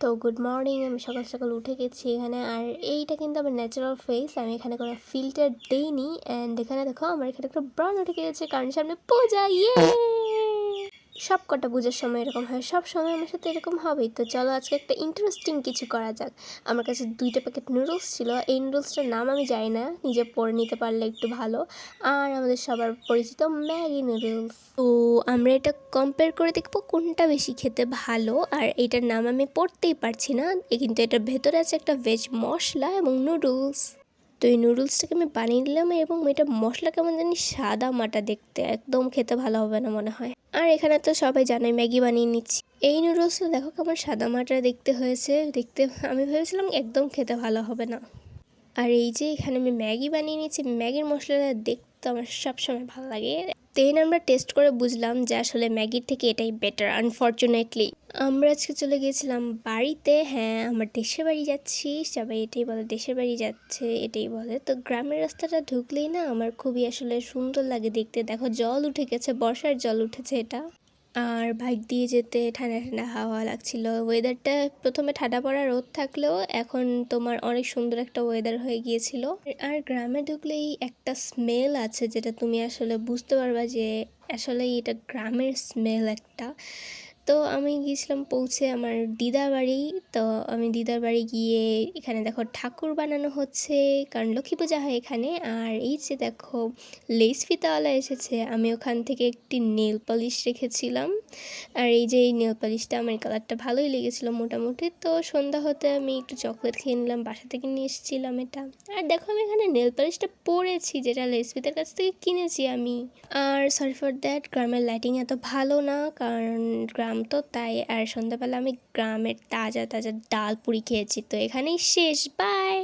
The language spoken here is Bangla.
তো গুড মর্নিং, আমি সকাল সকাল উঠে গেছি এখানে। আর এইটা কিন্তু আমার ন্যাচারাল ফেস আমি এখানে কোনো ফিল্টার দিইনি। অ্যান্ড এখানে দেখো, আমার এখানে একটা ব্রাউন উঠে গেছে কারণ সামনে পূজা ইয়ে সব কটা পুজোর সময় এরকম হয়, সব সময় আমার সাথে এরকম হবেই। তো চলো আজকে একটা ইন্টারেস্টিং কিছু করা যাক। আমার কাছে দুইটা প্যাকেট নুডলস ছিল, এই নুডলসটার নাম আমি জানি না, নিজে পড়ে নিতে পারলে একটু ভালো। আর আমাদের সবার পরিচিত ম্যাগি নুডলস তো আমরা এটা কম্পেয়ার করে দেখব কোনটা বেশি খেতে ভালো, আর এটার নাম আমি পড়তেই পারছি না। কিন্তু এটার ভেতরে আছে একটা ভেজ মশলা এবং নুডলস তো এই নুডলসটাকে আমি বানিয়ে নিলাম এবং এটা মশলা কেমন জানি সাদা মাটা দেখতে, একদম খেতে ভালো হবে না মনে হয়। আর এখানে তো সবাই জানে ম্যাগি বানিয়ে নিচ্ছি। এই নুডলসটা দেখো কেমন সাদা মাটা দেখতে হয়েছে, দেখতে আমি ভেবেছিলাম একদম খেতে ভালো হবে না। আর এই যে এখানে আমি ম্যাগি বানিয়ে নিয়েছি, ম্যাগির মশলাটা দেখতে আমার সবসময় ভালো লাগে। দেন আমরা টেস্ট করে বুঝলাম যে আসলে ম্যাগির থেকে এটাই বেটার আনফর্চুনেটলি আমরা আজকে চলে গিয়েছিলাম বাড়িতে। হ্যাঁ আমার দেশের বাড়ি যাচ্ছি, সবাই এটাই বলে দেশের বাড়ি যাচ্ছে, এটাই বলে। তো গ্রামের রাস্তাটা ঢুকলেই না আমার খুবই আসলে সুন্দর লাগে দেখতে। দেখো, জল উঠে গেছে, বর্ষার জল উঠেছে এটা। আর বাইক দিয়ে যেতে ঠান্ডা ঠান্ডা হাওয়া লাগছিল। ওয়েদারটা প্রথমে ঠান্ডা পড়া রোদ থাকলেও এখন তোমার অনেক সুন্দর একটা ওয়েদার হয়ে গিয়েছিল। আর গ্রামে ঢুকলেই একটা স্মেল আছে যেটা তুমি আসলে বুঝতে পারবা যে আসলে এটা গ্রামের স্মেল একটা। তো আমি গিয়েছিলাম পৌঁছে আমার দিদার বাড়ি। তো আমি দিদার বাড়ি গিয়ে এখানে দেখো ঠাকুর বানানো হচ্ছে, কারণ লক্ষ্মী পূজা হয় এখানে। আর এই যে দেখো লেস ফিতাওয়ালা এসেছে, আমি ওখান থেকে একটি নেল পলিশ রেখেছিলাম। আর এই যে এই নেল পলিশটা আমার কালারটা ভালোই লেগেছিলো মোটামুটি। তো সন্ধ্যা হতে আমি একটু চকলেট খেয়ে নিলাম, বাসা থেকে নিয়ে এসেছিলাম এটা। আর দেখো আমি এখানে নেল পলিশটা পরেছি, যেটা লেসপিতার কাছ থেকে কিনেছি আমি। আর সরি ফর দ্যাট গ্রামের লাইটিং এত ভালো না, কারণ গ্রাম তো তাই, আর সন্ধ্যাবেলা আমি গ্রামের তাজা তাজা ডাল পুরি খেয়েছি। তো এখানেই শেষ বাই